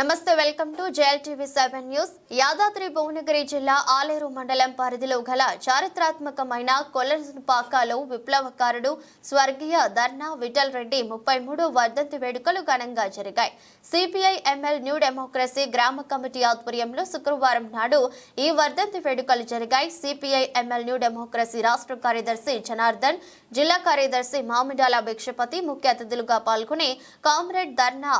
నమస్తే welcome to JLTV seven news. Yadadri Bhuvanagiri జిల్లా ఆలేరు మండలం పరిధిలో గల చారిత్రాత్మకమైన కొలపాకాలో విప్లవకారుడు స్వర్గీయ ధర్నా విఠల్ రెడ్డి ముప్పై మూడు వర్ధంతి వేడుకలు ఘనంగా జరిగాయి. సిపిఐ ఎంఎల్ న్యూ డెమోక్రసీ గ్రామ కమిటీ ఆధ్వర్యంలో శుక్రవారం నాడు ఈ వర్ధంతి వేడుకలు జరిగాయి. సిపిఐ ఎంఎల్ న్యూ డెమోక్రసీ రాష్ట్ర కార్యదర్శి జనార్దన్ జిల్లా కార్యదర్శి మామిడాల భిక్షపతి ముఖ్య అతిథులుగా పాల్గొని కామ్రేడ్ ధర్నా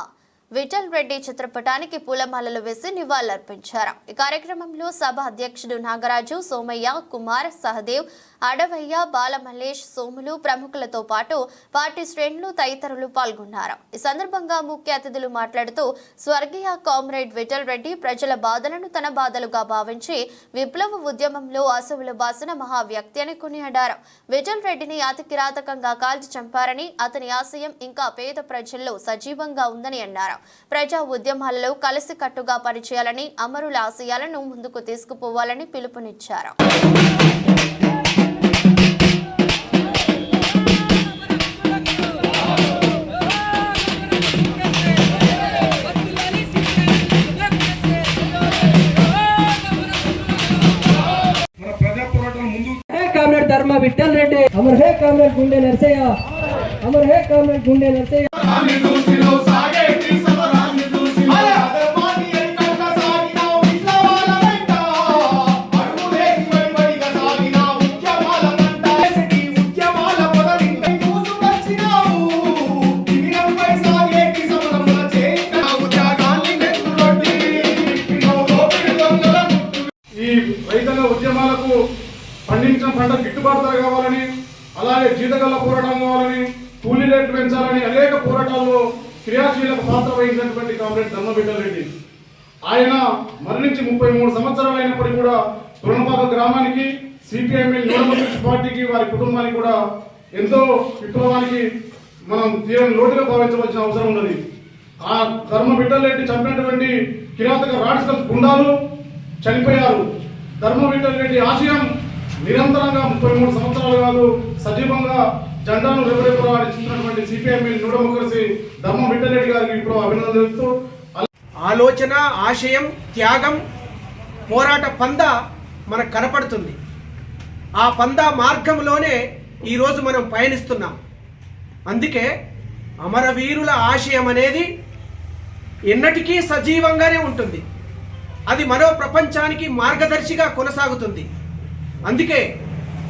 విఠల్ రెడ్డి చిత్రపటానికి పూలమాలలు వేసి నివాళులర్పించారు. ఈ కార్యక్రమంలో సభ అధ్యక్షుడు నాగరాజు సోమయ్య కుమార్ సహదేవ్ అడవయ్య బాలమల్లేష్ సోములు ప్రముఖులతో పాటు పార్టీ శ్రేణులు తదితరులు పాల్గొన్నారు. ఈ సందర్భంగా ముఖ్య అతిథులు మాట్లాడుతూ స్వర్గీయ కామ్రేడ్ విఠల్ రెడ్డి ప్రజల బాధలను తన బాధలుగా భావించి విప్లవ ఉద్యమంలో అసవులు బాసిన మహా వ్యక్తి అని కొనియాడారు. విఠల్ రెడ్డిని అతి కిరాతకంగా కాల్చి చంపారని అతని ఆశయం ఇంకా పేద ప్రజల్లో సజీవంగా ఉందని అన్నారు. ప్రజా ఉద్యమాలలో కలిసికట్టుగా పనిచేయాలని అమరుల ఆశయాలను ముందుకు తీసుకుపోవాలని పిలుపునిచ్చారు. మా విఠల్ రెడ్డి అమర్ హే కామ్రేడ్ గుండె నర్సయ్య. అమర్ హే కామ్రేడ్ గుండె నర్సయ్య. ఈ రైతన్న ఉద్యమాలకు పండించిన పంట గిట్టుబాటు ధర కావాలని అలాగే జీతగల్ల పోరాటం కావాలని కూలీ రేట్లు పెంచాలని అనేక పోరాటాల్లో క్రియాశీలక పాత్ర వహించినటువంటి కామ్రేడ్ ధర్మబిడ్డారెడ్డి ఆయన మరణించి ముప్పై మూడు సంవత్సరాలు అయినప్పటికీ కూడా తురణపాక గ్రామానికి సిపిఎంఎల్ న్యూడెమోక్రసీ పార్టీకి వారి కుటుంబానికి కూడా ఎంతో విప్లవానికి మనం తీరని లోటుగా భావించవలసిన అవసరం ఉన్నది. ఆ ధర్మ చంపినటువంటి కిరాతక రాడికల్ గుండాలు చనిపోయారు. ధర్మ బిడ్డల్ ఆశయం నిరంతరంగా ముప్పై మూడు సంవత్సరాలు కాదు సజీవంగా జెండాను రెపరెపలాడిస్తున్నటువంటి సిపిఐఎంఎల్ న్యూడెమోక్రసీ ధర్మ బిడ్డల్ రెడ్డి గారికి ఇప్పుడు అభినందనలు తెలుపుతూ ఆలోచన ఆశయం త్యాగం పోరాట పంద మనకు కనపడుతుంది. ఆ పంద మార్గంలోనే ఈరోజు మనం పయనిస్తున్నాం. అందుకే అమరవీరుల ఆశయం అనేది ఎన్నటికీ సజీవంగానే ఉంటుంది. అది మరో ప్రపంచానికి మార్గదర్శిగా కొనసాగుతుంది. అందుకే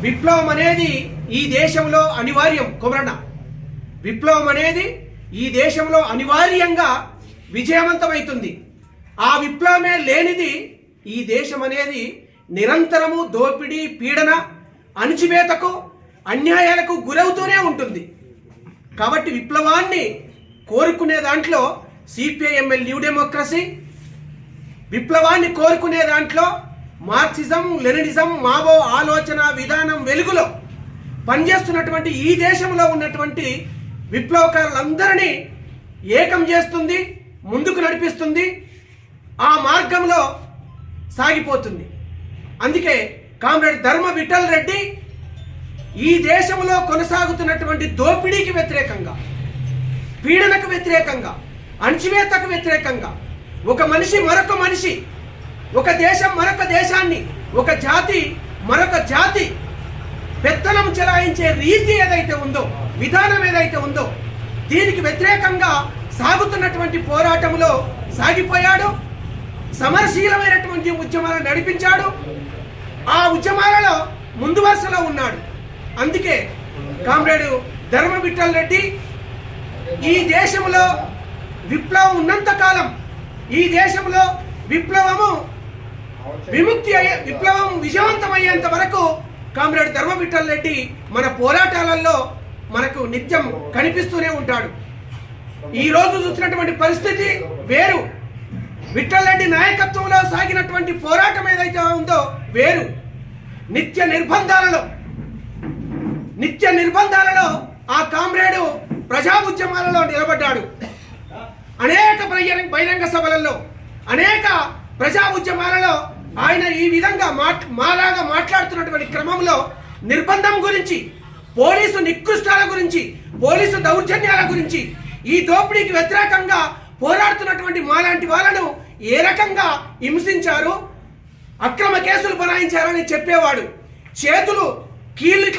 విప్లవం అనేది ఈ దేశంలో అనివార్యం కుమరణ విప్లవం అనేది ఈ దేశంలో అనివార్యంగా విజయవంతమవుతుంది ఆ విప్లవమే లేనిది ఈ దేశం అనేది నిరంతరము దోపిడీ పీడన అణిచివేతకు అన్యాయాలకు గురవుతూనే ఉంటుంది. కాబట్టి విప్లవాన్ని కోరుకునే దాంట్లో సిపిఐఎంఎల్ న్యూ డెమోక్రసీ విప్లవాన్ని కోరుకునే దాంట్లో మార్క్సిజం లెనినిజం మావో ఆలోచన విధానం వెలుగులో పనిచేస్తున్నటువంటి ఈ దేశంలో ఉన్నటువంటి విప్లవకారులందరినీ ఏకం చేస్తుంది ముందుకు నడిపిస్తుంది ఆ మార్గంలో సాగిపోతుంది. అందుకే కామ్రేడ్ ధర్మ విఠల్ రెడ్డి ఈ దేశంలో కొనసాగుతున్నటువంటి దోపిడీకి వ్యతిరేకంగా పీడనకు వ్యతిరేకంగా అణచివేతకు వ్యతిరేకంగా ఒక మనిషి మరొక మనిషి ఒక దేశం మరొక దేశాన్ని ఒక జాతి మరొక జాతి పెత్తనం చెలాయించే రీతి ఏదైతే ఉందో విధానం ఏదైతే ఉందో దీనికి వ్యతిరేకంగా సాగుతున్నటువంటి పోరాటంలో సాగిపోయాడు సమరశీలమైనటువంటి ఉద్యమాలను నడిపించాడు ఆ ఉద్యమాలలో ముందు వరుసలో ఉన్నాడు. అందుకే కామ్రేడు ధర్మ విఠల్ రెడ్డి ఈ దేశంలో విప్లవం ఉన్నంత కాలం ఈ దేశంలో విప్లవము విముక్తి అయ్యే విప్లవం విజయవంతమయ్యేంత వరకు కామ్రేడ్ ధర్మవిఠల్ రెడ్డి మన పోరాటాలలో మనకు నిత్యం కనిపిస్తూనే ఉంటాడు. ఈ రోజు చూసినటువంటి పరిస్థితి వేరు. విఠల్ రెడ్డి నాయకత్వంలో సాగినటువంటి పోరాటం ఏదైతే ఉందో వేరు. నిత్య నిర్బంధాలలో నిత్య నిర్బంధాలలో ఆ కామ్రేడు ప్రజా ఉద్యమాలలో నిలబడ్డాడు. అనేక బహిరంగ సభలలో అనేక ప్రజా ఉద్యమాలలో ఆయన ఈ విధంగా మాట్ మాలాగా మాట్లాడుతున్నటువంటి క్రమంలో నిర్బంధం గురించి పోలీసు నికృష్టాల గురించి పోలీసు దౌర్జన్యాల గురించి ఈ దోపిడీకి వ్యతిరేకంగా పోరాడుతున్నటువంటి మాలాంటి వాళ్ళను ఏ రకంగా హింసించారు అక్రమ కేసులు బనాయించారని చెప్పేవాడు. చేతులు కీళ్ళు